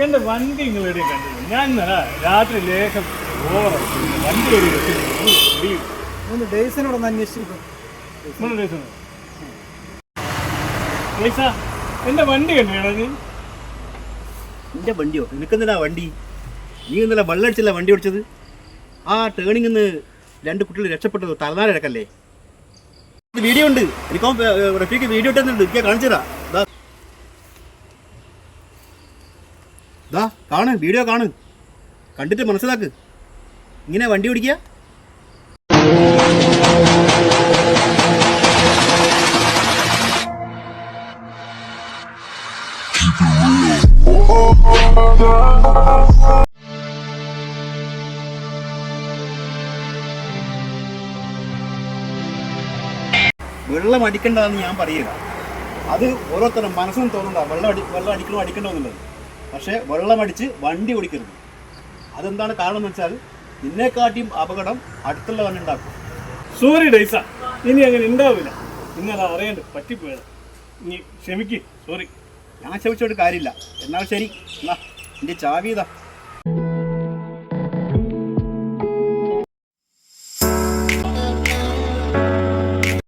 എന്റെ വണ്ടി നിങ്ങൾ എവിടെയും കണ്ടില്ല. ഞാൻ ഇന്നലെ രാത്രി ലേഖം ഓവർ വണ്ടി ഒരു ഒന്ന് അന്വേഷിച്ചു? പൈസ എന്റെ വണ്ടി കണ്ടില്ല നീ? നിന്റെ വണ്ടിയോ? നിനക്കെന്തിനാ വണ്ടി? നീ ഇന്നലെ വെള്ളടിച്ചല്ല വണ്ടി ഓടിച്ചത്? ആ ടേണിംഗ് നിന്ന് രണ്ട് കുട്ടികൾ രക്ഷപ്പെട്ടത് തലനാരക്കല്ലേ വീഡിയോ ഉണ്ട്. എനിക്കോ റഫീക്ക് വീഡിയോ ഇട്ടുന്നുണ്ട് എനിക്ക് കാണിച്ചു തരാം ദാ. കാണ് വീഡിയോ കാണ്. കണ്ടിട്ട് മനസ്സിലാക്ക്. ഇങ്ങനെ വണ്ടി ഓടിക്കുക വെള്ളം അടിക്കണ്ടെന്ന് ഞാൻ പറയുക അത് ഓരോരുത്തരും മനസ്സിനും തോന്നണ്ട വെള്ളം അടി വെള്ളം അടിക്കണോ അടിക്കണോ എന്നുള്ളത്? പക്ഷേ വെള്ളമടിച്ച് വണ്ടി ഓടിക്കരുത്. അതെന്താണ് കാരണം എന്ന് വെച്ചാൽ നിന്നെക്കാട്ടിയും അപകടം അടുത്തുള്ളവൻ ഉണ്ടാക്കും. സോറി ഡൈസ ഇനി അങ്ങനെ ഉണ്ടാവില്ല. ഇന്നലെ പറ്റി പറ്റിപ്പോയത്. ഇനി ക്ഷമിക്ക്. സോറി ഞാൻ ക്ഷമിച്ചോട്ട് കാര്യമില്ല. എന്നാൽ ശരി. എന്നാ എന്റെ ചാവി ഇതാ.